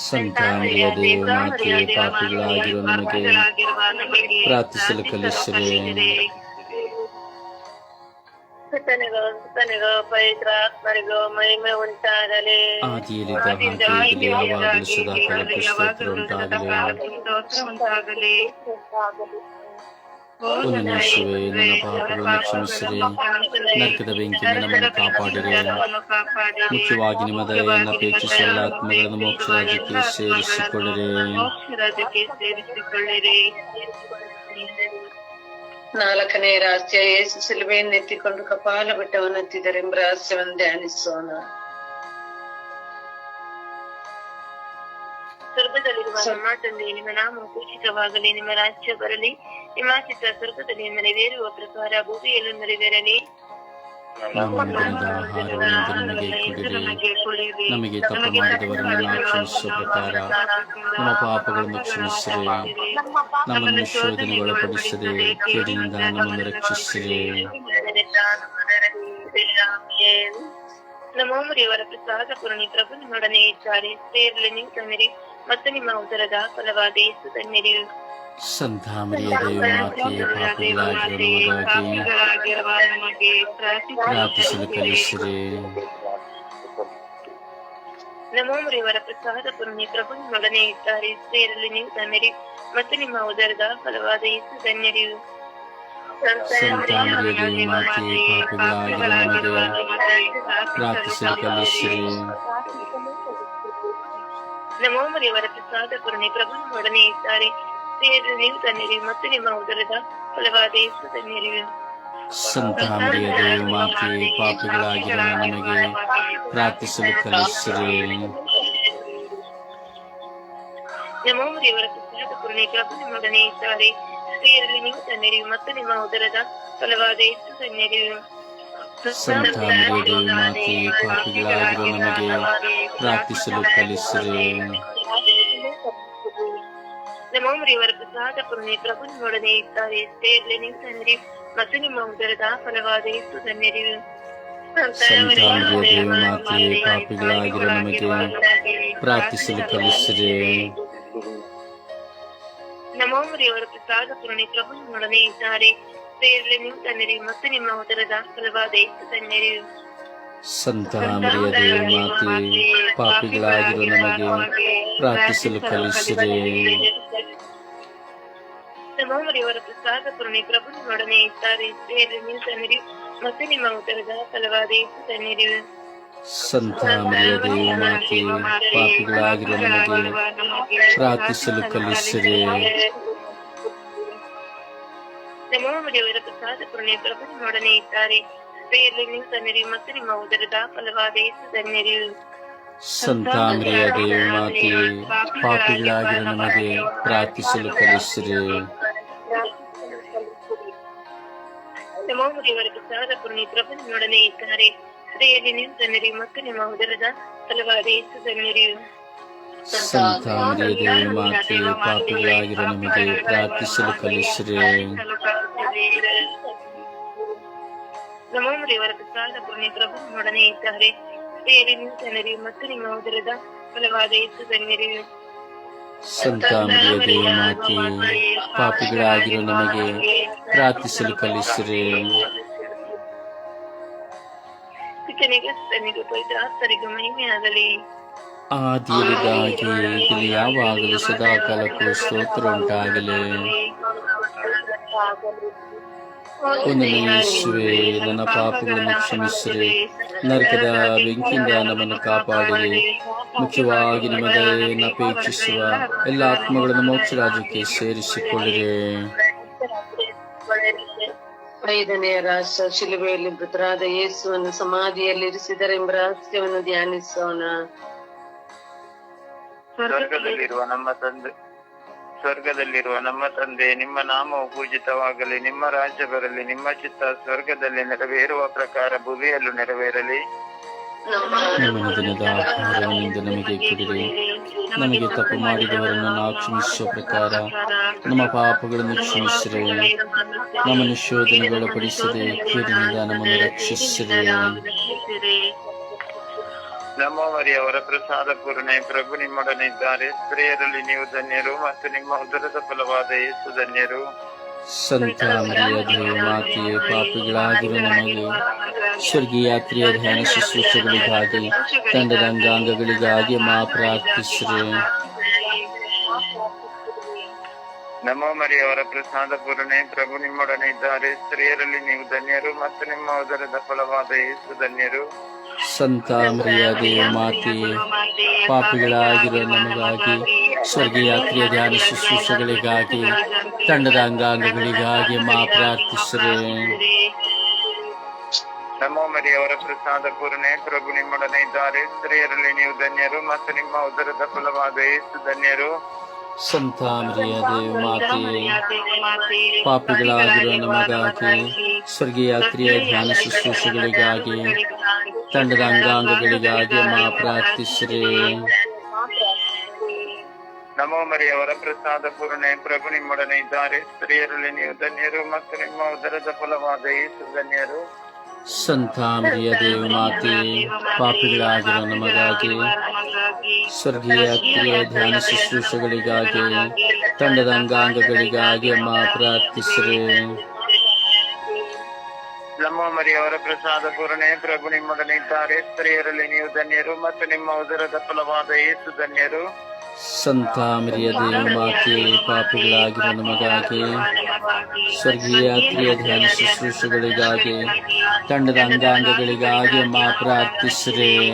ಸಂತ ಮರಿಯ ದೇವ ಮಾತೆ ಪಾಪಿಗಳಾಗಿರುವ ನಮಗೆ ಪ್ರಾರ್ಥಿಸಲು ಸುತನಿಗೋ ಸುತನಿಗೋ ಪವಿತ್ರಾತ್ಮರಿಗೋ ಮಹಿಮೆ ಉಂಟಾಗಲಿ. ಸದಾ ಕಾಲಕ್ಕೂ ಓ ನನ್ನ ಪಾಪಗಳನ್ನು ಕ್ಷಮಿಸಿರಿ. ನರಕದ ಬೆಂಕಿಯಿಂದ ನಮ್ಮನ್ನು ಕಾಪಾಡಿರಿ. ಮುಖ್ಯವಾಗಿ ನಿಮ್ಮ ದಯೆಯನ್ನು ಅಪೇಕ್ಷಿಸಿ ಎಲ್ಲ ಆತ್ಮಗಳನ್ನು ಮೋಕ್ಷ ರಾಜ್ಯಕ್ಕೆ ಸೇರಿಸಿಕೊಳ್ಳಿರಿ. ನಾಲ್ಕನೇ ರಹಸ್ಯ ಯೇಸು ಸಿಲುಬೆಯನ್ನು ಎತ್ತಿಕೊಂಡು ಕಪಾಲ ಬೆಟ್ಟವನ್ನು ಹತ್ತಿದರೆಂಬ ರಹಸ್ಯವನ್ನು ಧ್ಯಾನಿಸೋಣ. ಸ್ವರ್ಗದಲ್ಲಿರುವ ನಮ್ಮ ತಂದೆ ನಿಮ್ಮ ನಾಮ ಪೂಜಿತವಾಗಲಿ ನಿಮ್ಮ ರಾಜ್ಯ ಬರಲಿ ನಿಮ್ಮ ಚಿತ್ತ ಸ್ವರ್ಗದಲ್ಲಿ ನೆರವೇರುವ ಪ್ರಕಾರ ಭೂಮಿಯಲ್ಲೂ ನೆರವೇರಲಿ. ನಮಗೆ ತಪ್ಪು ಮಾಡಿದವರನ್ನು ಕ್ಷಮಿಸುವ ಪ್ರಕಾರ ನಮ್ಮ ಪಾಪಗಳನ್ನು ಕ್ಷಮಿಸಿರಿ. ನಮ್ಮನ್ನು ಶೋಧನೆ ಒಳಪಡಿಸದೆ ಕೇಡಿನಿಂದ ನಮ್ಮನ್ನು ರಕ್ಷಿಸಿರಿ. ನಮೋ ಮುರಿಯವರ ಪ್ರಸಾದ ಪುರಣಿ ಪ್ರಭು ನಿಮ್ಮೊಡನೆ ಇದ್ದಾರೆ ಸೇರಲಿ ನೀವು ತನ್ನಿರಿ ಮತ್ತು ನಿಮ್ಮ ಉದರದ ಫಲವಾದ ಯೇಸು ತನ್ನಿರಿ. ಸಂತ ಮರಿಯ ದೇವ ಮಾತೆಯ ಪಾಪಿಗಳಾಗಿರುವ ನಮಗಾಗಿ ಪ್ರಾರ್ಥಿಸಲು ಕಲಿಸಿರಿ ನಮೋ ಪ್ರಸಾದ ಪುರಣಿ ಪ್ರಭು ನಿಮ್ಮೊಡನೆ ಇದ್ದಾರೆ ಸೇರಲಿ ನೀವು ತನ್ನಿರಿ ಮತ್ತು ನಿಮ್ಮ ಉದರದ ಫಲವಾದ ಯೇಸು ತನ್ನಿರಿ. ಸಂತ ಮರಿಯ ದೇವ ಮಾತೆಯ ಪಾಪಿಗಳಾಗಿರುವ ನಮಗೆ ಪ್ರಾರ್ಥಿಸಲು ಕಲಿಸಿರಿ ನಮೋ ಮುರಿಯವರ ಪ್ರಸಾದ ಪೂರ್ಣಿ ಪ್ರಭು ನಿಮ್ಮೊಡನೆ ಇದ್ದಾರೆ ಸೇರಲಿ ನೀವು ತನ್ನಿರಿ ಮತ್ತು ನಿಮ್ಮ ಉದರದ ಫಲವಾದ ಯೇಸು ತನ್ನಿರಿ ಸಂತ ಮರಿಯ ದೇವ ಮಾತೆಯ ಪಾಪಿಗಳಾಗಿರುವ ನಮಗೆ ಪ್ರಾರ್ಥಿಸಲು ಕಲಿಸಿರಿ ನಮೋ ಮುರಿಯವರ ಪ್ರಸಾದ ಪೂರ್ಣಿ ಪ್ರಭು ನಿಮ್ಮೊಡನೆ ಇದ್ದಾರೆ ಸ್ತ್ರೀಯರಲ್ಲಿ ನೀವು ತನ್ನಿರಿ ಮತ್ತು ನಿಮ್ಮ ಉದರದ ಫಲವಾದ ಯೇಸು ತನ್ನಿರಿ ಸಂತ ಪಾಪಿಗಳಾಗಿರುವ ನಮಗೆ ಪ್ರಾರ್ಥಿಸಲು ಕಲಿಸಿರಿ. ಪ್ರಸಾದ ಪ್ರಭು ನಿಮ್ಮೊಡನೆ ಇದ್ದಾರೆ. ಸ್ತ್ರೀಯರಲ್ಲಿ ನೀವು ಧನ್ಯರಿ ಮತ್ತು ನಿಮ್ಮ ಉದರದ ಫಲವಾದ ಯೇಸು ತನ್ನಿರಿ ಸಂತ ಮರಿಯ ದೇವ ಪಾಪಿಗಳಾಗಿರುವ ನಮಗೆ ಪ್ರಾರ್ಥಿಸಲು ಕಲಿಸಿರಿ. ನಮೋ ಅವರ ಪ್ರಸಾದ ಪೂರ್ಣಿ ಪ್ರಭು ನಿಮ್ಮೊಡನೆ ಇದ್ದಾರೆ. ಸೇರಲಿ ನಿಮ್ಮ ತನ್ನಿರಿ ಮತ್ತು ನಿಮ್ಮ ಉದರದ ಫಲವಾದ ಯೇಸು ತನ್ನಿರಿ ಸಂತ ಮರಿಯ ದೇವ ಮಾತೆ ಪಾಪಿಗಳಾಗಿರುವ ನಮಗೆ ಪ್ರಾರ್ಥಿಸಲು ಕಲಿಸಿದೆ. ಪ್ರಸಾದ ಪೂರ್ಣಿ ಪ್ರಭು ನಿಮ್ಮೊಡನೆ ಇದ್ದಾರೆ. ಸ್ತ್ರೀಯರಲ್ಲಿ ನಿಮ್ಮ ತನ್ನೆರೆಯು ಮತ್ತು ನಿಮ್ಮ ಉದರದ ಫಲವಾದ ತನ್ನಿರಿ ಸಂತ ಮರಿಯ ದೇವ ಮಾತೆ ಪಾಪಿಗಳಾಗಿರುವ ನಮಗೆ ಪ್ರಾರ್ಥಿಸಲು ಕಲಿಸಿರಿ ನಮೋ ಮುರಿಯವರ ಪ್ರಸಾದ ಪೂರ್ಣಿ ಪ್ರಭು ನಿಮ್ಮೊಡನೆ ಇದ್ದಾರೆ ಸ್ತ್ರೀಯರಲ್ಲಿ ನೀವು ತನ್ನಿರಿ ಮತ್ತು ನಿಮ್ಮ ಉದರದ ಫಲವಾದ ಯೇಸು ತನ್ನಿರಿ ಸಂತ ಮರಿಯ ದೇವ ಮಾತೆ ಪಾಪಿಗಳಾಗಿರುವ ನಮಗೆ ಪ್ರಾರ್ಥಿಸಲು ಕಲಿಸಿರಿ ನಮೋ ಮುರಿಯವರ ಪ್ರಸಾದ ಪೂರ್ಣಿ ಪ್ರಭು ನಿಮ್ಮೊಡನೆ ಇದ್ದಾರೆ ಸ್ತ್ರೀಯಲ್ಲಿ ನೀವು ತನ್ನಿರಿ ಮತ್ತು ನಿಮ್ಮ ಉದರದ ಫಲವಾದ ಯೇಸು ತನ್ನಿರಿ ಸಂತ ಮಾತೆ ನಮಗೆ ಪ್ರಾರ್ಥಿಸಲು ಕಲಿಸಿರಿ. ಮರಿಯವರ ಪ್ರಸಾದ ಪುಣ್ಯ ಪ್ರಭು ನೋಡನೆ ಇದ್ದಾರೆ. ಸ್ತ್ರೀಯರಲ್ಲಿ ನೀವು ಮತ್ತು ನಿಮ್ಮ ಉದರದ ಫಲವಾದ ಯೇಸು ಮಾತೆ ಪಾಪಿಗಳಾಗಿರೋ ನಮಗೆ ಪ್ರಾರ್ಥಿಸಲು ಕಲಿಸಿರಿ. ಪಿತನಿಗೆ ಇಲ್ಲಿ ಯಾವಾಗಲೂ ಸದಾ ಕಾಲಕ್ಕೂ ಸ್ತೋತ್ರ ಉಂಟಾಗಲಿ. ನನ್ನ ಪಾಪಗಳನ್ನು ಕ್ಷಮಿಸಿರಿ. ನರಕದ ಬೆಂಕಿಯಿಂದ ನಮ್ಮನ್ನು ಕಾಪಾಡಲಿ ಮುಖ್ಯವಾಗಿ ದಯೆಯನ್ನು ಅಪೇಕ್ಷಿಸುವ ಎಲ್ಲ ಆತ್ಮಗಳನ್ನು ಮೋಕ್ಷ ರಾಜ್ಯಕ್ಕೆ ಸೇರಿಸಿಕೊಳ್ಳಿರಿ. ಐದನೆಯ ರಾಷ್ಟ್ರ ಶಿಲುಬೆಯಲ್ಲಿ ಮೃತರಾದ ಯೇಸುವನ್ನು ಸಮಾಧಿಯಲ್ಲಿ ಇರಿಸಿದರೆಂಬ ರಹಸ್ಯವನ್ನು ಧ್ಯಾನಿಸೋಣ. ಸ್ವರ್ಗದಲ್ಲಿರುವ ನಮ್ಮ ತಂದೆ ಸ್ವರ್ಗದಲ್ಲಿರುವ ನಮ್ಮ ತಂದೆ ನಿಮ್ಮ ನಾಮವು ಪೂಜಿತವಾಗಲಿ ನಿಮ್ಮ ರಾಜ್ಯ ಬರಲಿ ನಿಮ್ಮ ಚಿತ್ತ ಸ್ವರ್ಗದಲ್ಲಿ ನೆರವೇರುವ ಪ್ರಕಾರ ಭುವಿಯಲ್ಲೂ ನೆರವೇರಲಿ. ನಮ್ಮ ನಮಗೆ ನಮಗೆ ತಪ್ಪು ಮಾಡಿದವರನ್ನು ನಾವು ಕ್ಷಮಿಸುವ ಪ್ರಕಾರ ನಮ್ಮ ಪಾಪಗಳನ್ನು ಕ್ಷಮಿಸಿರಿ. ನಮ್ಮನ್ನು ಶೋಧನೆಗೊಳಪಡಿಸದೆ ಕೀರಿನಿಂದ ನಮ್ಮನ್ನು ರಕ್ಷಿಸಿರಿ. ನಮ್ಮ ಮರಿಯವರ ಪ್ರಸಾದ ಪೂರ್ಣೆ, ಪ್ರಭು ನಿಮ್ಮೊಡನೆ ಇದ್ದಾರೆ. ಸ್ತ್ರೀಯರಲ್ಲಿ ನೀವು ಧನ್ಯರು ಮತ್ತು ನಿಮ್ಮ ಉದರದ ಫಲವಾದ ಯೇಸು ಧನ್ಯರು. ಸಂತ ಮರಿಯ ದೇವ ಮಾತೆಯೇ, ಪಾಪಿಗಳಾಗಿರುವ ನಮಗೆ ಸ್ವರ್ಗೀಯ ಯಾತ್ರೆಯ ಧ್ಯಾನ ಶುಶ್ರೂಷೆಗಳಿಗಾಗಿ ತಂಡದ ಅಂಗಾಂಗಗಳಿಗಾಗಿ ಮಾ ಪ್ರಾರ್ಥಿಸಿರಿ. ನಮ್ಮ ಮರಿಯವರ ಪ್ರಸಾದ ಪೂರ್ಣೆ, ಪ್ರಭು ನಿಮ್ಮೊಡನೆ ಇದ್ದಾರೆ. ಸ್ತ್ರೀಯರಲ್ಲಿ ನೀವು ಧನ್ಯರು ಮತ್ತು ನಿಮ್ಮ ಉದರದ ಫಲವಾದ ಯೇಸು ಧನ್ಯರು. ಸಂತ ಮರಿಯ ಮಾತೆ ಪಾಪಿಗಳಾಗಿರೋ ನಮಗಾಗಿ ಸ್ವರ್ಗಯಾತ್ರೆಯ ಧ್ಯಾನ ಶುಶ್ರೂಷಗಳಿಗಾಗಿ, ತಂಡದ ಅಂಗಾಂಗಗಳಿಗಾಗಿ ಮಾ ಪ್ರಾರ್ಥಿಸಿರಿ. ನಮೋ ಮರಿಯವರ ಪ್ರಸಾದ ಪೂರ್ಣೆ, ಪ್ರಭು ನಿಮ್ಮೊಡನೆ ಇದ್ದಾರೆ. ಸ್ತ್ರೀಯರಲ್ಲಿ ನೀವು ಧನ್ಯರು ಮತ್ತು ನಿಮ್ಮ ಉದರದ ಫಲವಾದ ಏಸು ಧನ್ಯರು. ಸಂತ ಮರಿಯ ದೇವ ಮಾತೆ ಪಾಪಿಗಳಾಗಿರುವ ನಮಗಾಗಿ ಸ್ವರ್ಗೀಯ ಯಾತ್ರೆಯ ಧ್ಯಾನ ಶುಶ್ರೂಷೆಗಳಿಗಾಗಿ ತಂಡದ ಅಂಗಾಂಗಗಳಿಗಾಗಿ ಮಾ ಪ್ರಾರ್ಥಿಸಿರಿ. ನಮೋ ಮರಿಯವರ ಪ್ರಸಾದ ಪೂರ್ಣೆ ಪ್ರಭು ನಿಮ್ಮೊಡನೆ ಇದ್ದಾರೆ. ಸ್ತ್ರೀಯರಲ್ಲಿ ನೀವು ಧನ್ಯರು ಮತ್ತು ನಿಮ್ಮ ಉದರದ ಫಲವಾದ ಯೇಸು ಧನ್ಯರು. ಸಂತ ಮರಿಯ ದೇವ ಪಾಪಿಗಳಾಗಿ ನಮಗಾಗಿ, ಸ್ವರ್ಗೀಯ ಕ್ರಿಯ ಧ್ಯಾನ ಶುಶ್ರೂಷೆಗಳಿಗಾಗಿ, ತಂಡದ ಅಂಗಾಂಗಗಳಿಗಾಗಿ ಮಾ ಪ್ರಾರ್ಥಿಸಿರಿ. ನಮೋ ಮರಿಯವರ ಪ್ರಸಾದ ಪೂರ್ಣೆ, ಪ್ರಭು ನಿಮ್ಮೊಡನೆ ಇದ್ದಾರೆ. ಸ್ತ್ರೀಯರಲ್ಲಿ ನೀವು ಧನ್ಯರು ಮತ್ತು ನಿಮ್ಮ ಉದರದ ಫಲವಾದ ಏಸು ಧನ್ಯರು. ಸಂತ ಮರಿಯ ದೇವ ಮಾತೆ ಪಾಪಿಗಳಾಗಿರುವ ನಮಗಾಗಿ ಸ್ವರ್ಗೀಯ ಪ್ರಿಯ ಧ್ಯಾನ ಶುಶ್ರೂಷೆಗಳಿಗಾಗಿ ತಂಡದ ಅಂಗಾಂಗಗಳಿಗಾಗಿ ಮಾ ಪ್ರಾರ್ಥಿಸಿರಿ.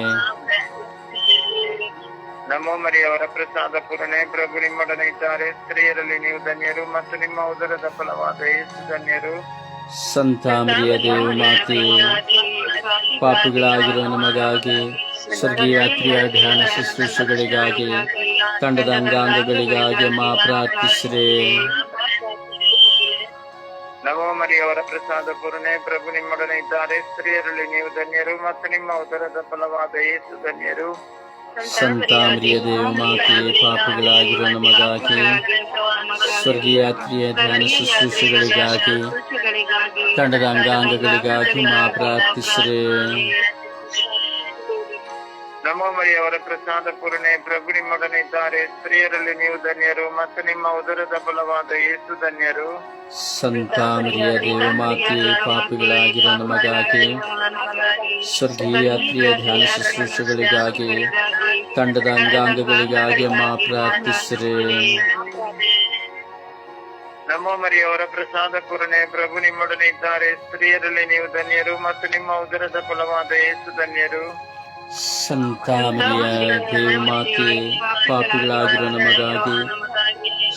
ನಮೋ ಮರಿಯವರ ಪ್ರಸಾದ ಪೂರಣೆ ಪ್ರಭು ನಿಮ್ಮೊಡನೆ ಇದ್ದಾರೆ. ಸ್ತ್ರೀಯರಲ್ಲಿ ನೀವು ಧನ್ಯರು ಮತ್ತು ನಿಮ್ಮ ಉದರದ ಫಲವಾದ ಯೇಸು ಧನ್ಯರು. ಸಂತ ಮರಿಯ ದೇವ ಮಾತೆ ಪಾಪಿಗಳಾಗಿರುವ ನಮಗಾಗಿ ಸ್ವರ್ಗೀಯ ಯಾತ್ರೆಯ ಧ್ಯಾನ ಶುಶ್ರೂಷೆಗಳಿಗಾಗಿ ತಂಡದ ಅಂಗಾಂಗಗಳಿಗಾಗಿ ಮಾ ಪ್ರಾರ್ಥಿಸಿರಿ ನಮೋ ಮರಿಯವರ ಪ್ರಸಾದ ಪೂರ್ಣೆ ಪ್ರಭು ನಿಮ್ಮೊಡನೆ ಇದ್ದಾರೆ ಸ್ತ್ರೀಯರಲ್ಲಿ ನೀವು ಧನ್ಯರು ಮತ್ತು ನಿಮ್ಮ ಉದರದ ಫಲವಾದ ಯೇಸು ಧನ್ಯರು ಸಂತ ಮರಿಯ ದೇವ ಮಾತೆಯೇ ಪಾಪಿಗಳಾಗಿರುವ ನಮಗಾಗಿ ಸ್ವರ್ಗೀಯ ಯಾತ್ರೆಯ ಧ್ಯಾನ ಶುಶ್ರೂಷೆಗಳಿಗಾಗಿ ತಂಡದ ಅಂಗಾಂಗಗಳಿಗಾಗಿ ಮಾ ಪ್ರಾರ್ಥಿಸಿರಿ ನಮೋ ಮರಿಯವರ ಪ್ರಸಾದ ಪೂರ್ಣೆ ಪ್ರಭು ನಿಮ್ಮೊಡನೆ ಇದ್ದಾರೆ ಸ್ತ್ರೀಯರಲ್ಲಿ ನೀವು ಧನ್ಯರು ಮತ್ತು ನಿಮ್ಮ ಉದರದ ಫಲವಾದ ಯೇಸು ಧನ್ಯರು. ಸಂತ ಮರಿಯ ದೇವ ಮಾತೆಯೇ ಪಾಪಿಗಳಾಗಿರುವ ನಮಗಾಗಿ ಸ್ವರ್ಗೀಯ ಪ್ರಿಯ ಧ್ಯಾನ ಶುಶ್ರೂಷಗಳಿಗಾಗಿ ತಂಡದ ಅಂಗಾಂಗಗಳಿಗಾಗಿ ಮಾ ಪ್ರಾರ್ಥಿಸಿರಿ. ನಮೋ ಮರಿಯವರ ಪ್ರಸಾದ ಪೂರ್ಣೆ ಪ್ರಭು ನಿಮ್ಮೊಡನೆ ಇದ್ದಾರೆ. ಸ್ತ್ರೀಯರಲ್ಲಿ ನೀವು ಧನ್ಯರು ಮತ್ತು ನಿಮ್ಮ ಉದರದ ಫಲವಾದ ಯೇಸು ಧನ್ಯರು. ಸಂತ ಮರಿಯ ದೇವಮಾತೆ ಪಾಪಿಗಳಾಗಿರುವ ನಮಗಾಗಿ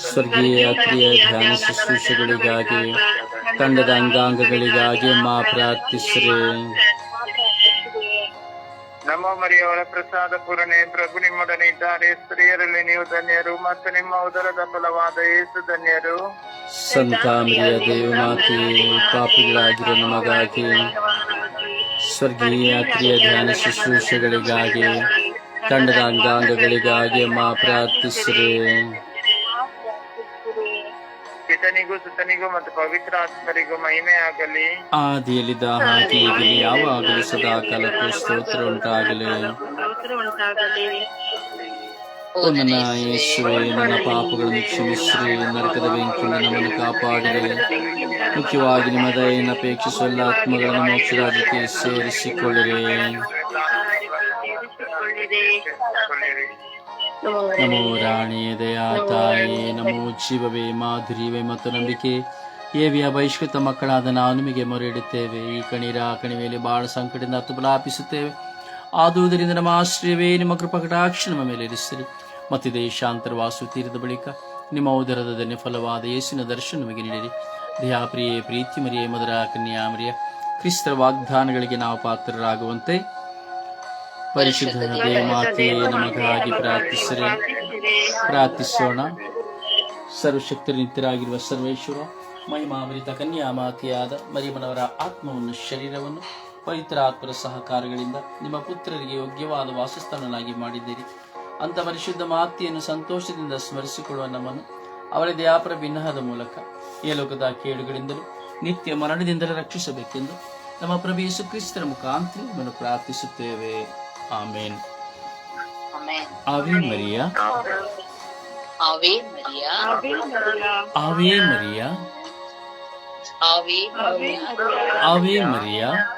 ಸ್ವರ್ಗೀಯ ಕ್ರಿಯ ಧ್ಯಾನ ಶುಶ್ರೂಷೆಗಳಿಗಾಗಿ ತಂಡದ ಅಂಗಾಂಗಗಳಿಗಾಗಿ ಮಾ ಪ್ರಾರ್ಥಿಸಿರಿ. ನಮೋ ಮರಿಯವರ ಪ್ರಸಾದ ಪೂರಣೆ ಪ್ರಭು ನಿಮ್ಮೊಡನೆ ಇದ್ದಾರೆ. ಸ್ತ್ರೀಯರಲ್ಲಿ ನೀವು ಧನ್ಯರು ಮತ್ತು ನಿಮ್ಮ ಉದರದ ಫಲವಾದ ಏಸು ಧನ್ಯರು. ಸಂತ ಮರಿಯ ದೇವ ಮಾತೆ ಪಾಪಿಗಳಾಗಿರುವ ನಮಗಾಗಿ ಸ್ವರ್ಗೀಯ ಕ್ರಿಯ ಧ್ಯಾನ ಶುಶ್ರೂಷೆಗಳಿಗಾಗಿ ತಂಡದ ಅಂಗಾಂಗಗಳಿಗಾಗಿ ಮಾ ಪ್ರಾರ್ಥಿಸಿರಿ. ಪಿತನಿಗೂ ಸುತನಿಗೂ ಮತ್ತು ಪವಿತ್ರ ಆತ್ಮರಿಗೂ ಮಹಿಮೆ ಆಗಲಿ ಆದಿಯಲ್ಲಿದ್ದ ಹಾಗೆ ಈಗಲೇ ಯಾವಾಗಲೂ ಸದಾ ಕಾಲಕ್ಕೂ ಸ್ತೋತ್ರ ಉಂಟಾಗಲಿ. ಸ್ತೋತ್ರ ಉಂಟಾಗಲಿ. ಓ ನನ್ನ ಯೇಸುವೆ, ನನ್ನ ಪಾಪಗಳನ್ನು ಕ್ಷಮಿಸಿರಿ, ನರಕದ ಬೆಂಕಿಯಿಂದ ನಮ್ಮನ್ನು ಕಾಪಾಡಿರಿ. ಮುಖ್ಯವಾಗಿ ನಿಮ್ಮ ದಯೆಯನ್ನು ಅಪೇಕ್ಷಿಸುವ ಆತ್ಮಗಳನ್ನು ಮೋಕ್ಷ ರಾಜ್ಯಕ್ಕೆ ಸೇರಿಸಿಕೊಳ್ಳಿರಿ. ನಮೋ ರಾಣಿ ದಯಾ ತಾಯಿ, ನಮೋ ಜೀವವೇ ಮಾಧುರ್ಯವೇ ಮತ್ತು ನಂಬಿಕೆ. ಏವಿಯ ಬಹಿಷ್ಕೃತ ಮಕ್ಕಳಾದ ನಾವು ನಿಮಗೆ ಮೊರೆ ಇಡುತ್ತೇವೆ ಈ ಕಣೀರ ಕಣಿವೆಯಲ್ಲಿ ಬಹಳ ಸಂಕಟದಿಂದ ತುಬಲಾಪಿಸುತ್ತೇವೆ. ಆದುದರಿಂದ ನಮ್ಮ ಆಶ್ರಯವೇ, ನಿಮ್ಮ ಕೃಪಕಟಾಕ್ಷ ನಮ್ಮ ಮೇಲೆ ಇರಿಸಿರಿ. ಮತ್ತಿದೆ ಶಾಂತರ ವಾಸು ತೀರದ ಬಳಿಕ ನಿಮ್ಮ ಉದರದ ಧನ್ಯ ಫಲವಾದ ಯೇಸಿನ ದರ್ಶನ ನಮಗೆ ನೀಡಿರಿ. ದಯಾಪ್ರಿಯೆ, ಪ್ರೀತಿ ಮರಿಯೇ ಮಧುರ ಕನ್ಯಾಮರಿಯ ಕ್ರಿಸ್ತರ ವಾಗ್ದಾನಗಳಿಗೆ ನಾವು ಪಾತ್ರರಾಗುವಂತೆ ಪರಿಶುದ್ಧ ದೇವಮಾತೆಯೇ ನಮಗಾಗಿ ಪ್ರಾರ್ಥಿಸಿರಿ. ಪ್ರಾರ್ಥಿಸೋಣ. ಸರ್ವಶಕ್ತಿ ನಿತ್ಯರಾಗಿರುವ ಸರ್ವೇಶ್ವರ, ಮಹಿಮಾಮೃತ ಕನ್ಯಾಮಾತೆಯಾದ ಮರಿಮನವರ ಆತ್ಮವನ್ನು, ಶರೀರವನ್ನು ಪವಿತ್ರ ಆತ್ಮರ ಸಹಕಾರಗಳಿಂದ ನಿಮ್ಮ ಪುತ್ರರಿಗೆ ಯೋಗ್ಯವಾದ ವಾಸಸ್ಥಾನನಾಗಿ ಮಾಡಿದ್ದೀರಿ. ಅಂತ ಪರಿಶುದ್ಧ ಮಾತಿಯನ್ನು ಸಂತೋಷದಿಂದ ಸ್ಮರಿಸಿಕೊಳ್ಳುವ ನಮ್ಮನ್ನು ಅವರ ದಯಾಪರ ಭಿನ್ನಹದ ಮೂಲಕ ಈ ಲೋಕದ ಕೇಡುಗಳಿಂದಲೂ ನಿತ್ಯ ಮರಣದಿಂದಲೂ ರಕ್ಷಿಸಬೇಕೆಂದು ನಮ್ಮ ಪ್ರಭು ಯೇಸು ಕ್ರಿಸ್ತರ ಮುಖಾಂತರ ನಿಮ್ಮನ್ನು ಪ್ರಾರ್ಥಿಸುತ್ತೇವೆ. ಆಮೇನ್. ಆವೇ ಮರಿಯಾ. ಆವೇ ಮರಿಯ. ಆವೇ ಮರಿಯ. ಆವೇ ಮರಿಯಾ.